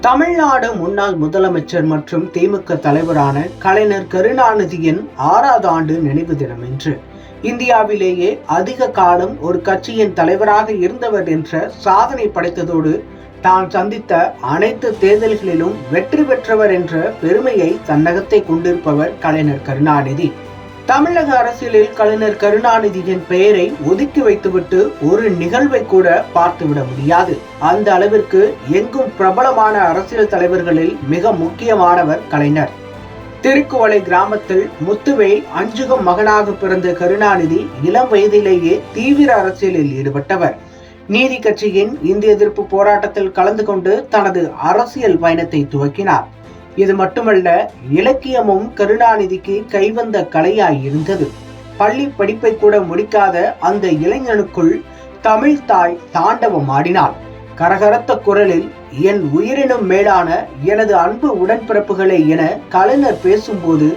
தமிழ்நாடு முன்னாள் முதலமைச்சர் மற்றும் திமுக தலைவரான கலைஞர் கருணாநிதியின் ஆறாவது ஆண்டு நினைவு தினம் என்று இந்தியாவிலேயே அதிக காலம் ஒரு கட்சியின் தலைவராக இருந்தவர் என்ற சாதனை படைத்ததோடு தான் சந்தித்த அனைத்து தேர்தல்களிலும் வெற்றி பெற்றவர் என்ற பெருமையை தன்னகத்தை கொண்டிருப்பவர் கலைஞர் கருணாநிதி. தமிழக அரசியலில் கலைஞர் கருணாநிதியின் பெயரை ஒதுக்கி வைத்துவிட்டு ஒரு நிகழ்வை கூட பார்த்துவிட முடியாது. அந்த அளவிற்கு எங்கும் பிரபலமான அரசியல் தலைவர்களில் மிக முக்கியமானவர் கலைஞர். திருக்குவளை கிராமத்தில் முத்துவேல் அஞ்சுகம் மகனாக பிறந்த கருணாநிதி இளம் வயதிலேயே தீவிர அரசியலில் ஈடுபட்டவர். நீதி கட்சியின் இந்திய எதிர்ப்பு போராட்டத்தில் கலந்து கொண்டு தனது அரசியல் பயணத்தை துவக்கினார். இது மட்டுமல்ல இலக்கியமும் கருணாநிதிக்கு கைவந்த கலையாய் இருந்தது பள்ளி படிப்பை கூட முடிக்காத அந்த இளைஞனுக்குள் தமிழ் தாய் தாண்டவம் ஆடினாள் கரகரத்த குரலில் என் உயிரினும் மேலான எனது அன்பு உடன்பிறப்புகளை என கலைஞர் பேசும்போது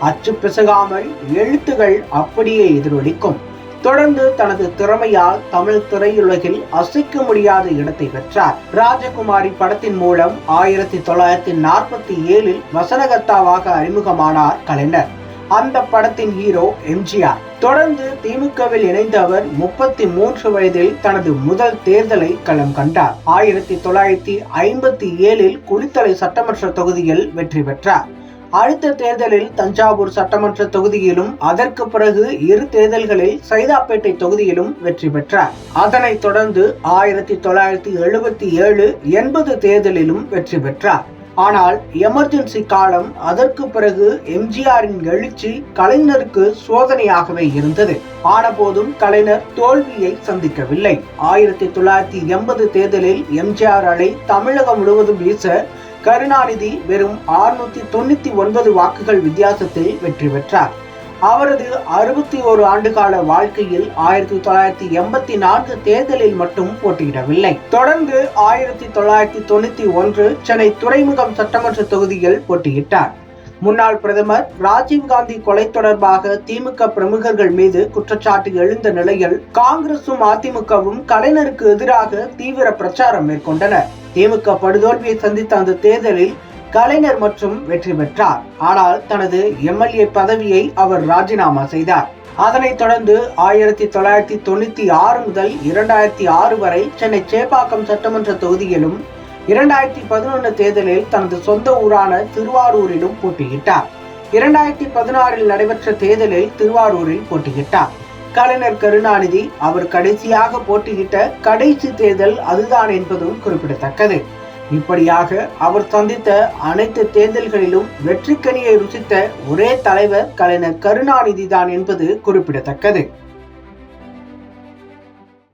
அச்சு பிசகாமல் எழுத்துகள் அப்படியே எதிரொலிக்கும். தொடர்ந்து தனது திறமையால் தமிழ் திரையுலகில் அசைக்க முடியாத இடத்தை பெற்றார். ராஜகுமாரி படத்தின் மூலம் ஆயிரத்தி தொள்ளாயிரத்தி நாற்பத்தி ஏழில் வசனகர்த்தாவாக அறிமுகமானார் கலைஞர். அந்த படத்தின் ஹீரோ எம்ஜிஆர். தொடர்ந்து திமுகவில் இணைந்த அவர் முப்பத்தி மூன்று வயதில் தனது முதல் தேர்தலை களம் கண்டார். ஆயிரத்தி தொள்ளாயிரத்தி ஐம்பத்தி ஏழில் குளித்தலை சட்டமன்ற தொகுதியில் வெற்றி பெற்றார். அடுத்த தேர்தலில் தஞ்சாவூர் சட்டமன்ற தொகுதியிலும் அதற்கு பிறகு இரு தேர்தல்களில் சைதாப்பேட்டை தொகுதியிலும் வெற்றி பெற்றார். அதனைத் தொடர்ந்து ஆயிரத்தி தொள்ளாயிரத்தி எழுபத்தி ஏழு எண்பது தேர்தலிலும் வெற்றி பெற்றார். ஆனால் எமர்ஜென்சி காலம் அதற்கு பிறகு எம்ஜிஆரின் எழுச்சி கலைஞருக்கு சோதனையாகவே இருந்தது. ஆனபோதும் கலைஞர் தோல்வியை சந்திக்கவில்லை. ஆயிரத்தி தொள்ளாயிரத்தி எண்பது தேர்தலில் எம்ஜிஆர் அலை தமிழகம் முழுவதும் வீச கருணாநிதி வெறும் ஆறுநூத்தி தொண்ணூத்தி ஒன்பது வாக்குகள் வித்தியாசத்தில் வெற்றி பெற்றார். அவரது அறுபத்தி ஒரு ஆண்டுகால வாழ்க்கையில் ஆயிரத்தி தொள்ளாயிரத்தி எண்பத்தி நான்கு தேர்தலில் மட்டும் போட்டியிடவில்லை. தொடர்ந்து ஆயிரத்தி தொள்ளாயிரத்தி தொண்ணூத்தி ஒன்று சென்னை துறைமுகம் சட்டமன்ற தொகுதியில் போட்டியிட்டார். முன்னாள் பிரதமர் ராஜீவ்காந்தி கொலை தொடர்பாக திமுக பிரமுகர்கள் மீது குற்றச்சாட்டு எழுந்த நிலையில் காங்கிரசும் அதிமுகவும் கலைஞருக்கு எதிராக தீவிர பிரச்சாரம் மேற்கொண்டனர் திமுக படுதோல்வியை சந்தித்த அந்த தேர்தலில் கலைஞர் மற்றும் வெற்றி பெற்றார். ஆனால் தனது எம்எல்ஏ பதவியை அவர் ராஜினாமா செய்தார். அதனைத் தொடர்ந்து ஆயிரத்தி தொள்ளாயிரத்தி தொண்ணூத்தி ஆறு முதல் இரண்டாயிரத்தி ஆறு வரை சென்னை சேப்பாக்கம் சட்டமன்ற தொகுதியிலும் இரண்டாயிரத்தி பதினொன்று தேர்தலில் தனது சொந்த ஊரான திருவாரூரிலும் போட்டியிட்டார். இரண்டாயிரத்தி பதினாறில் நடைபெற்ற தேர்தலில் திருவாரூரில் போட்டியிட்டார். கலைஞர் கருணாநிதி அவர் கடைசியாக போட்டியிட்ட கடைசி தேர்தல் அதுதான் என்பதும் குறிப்பிடத்தக்கது. இப்படியாக அவர் சந்தித்த அனைத்து தேர்தல்களிலும் வெற்றிக்கனியை ருசித்த ஒரே தலைவர் கலைஞர் கருணாநிதி தான் என்பது குறிப்பிடத்தக்கது.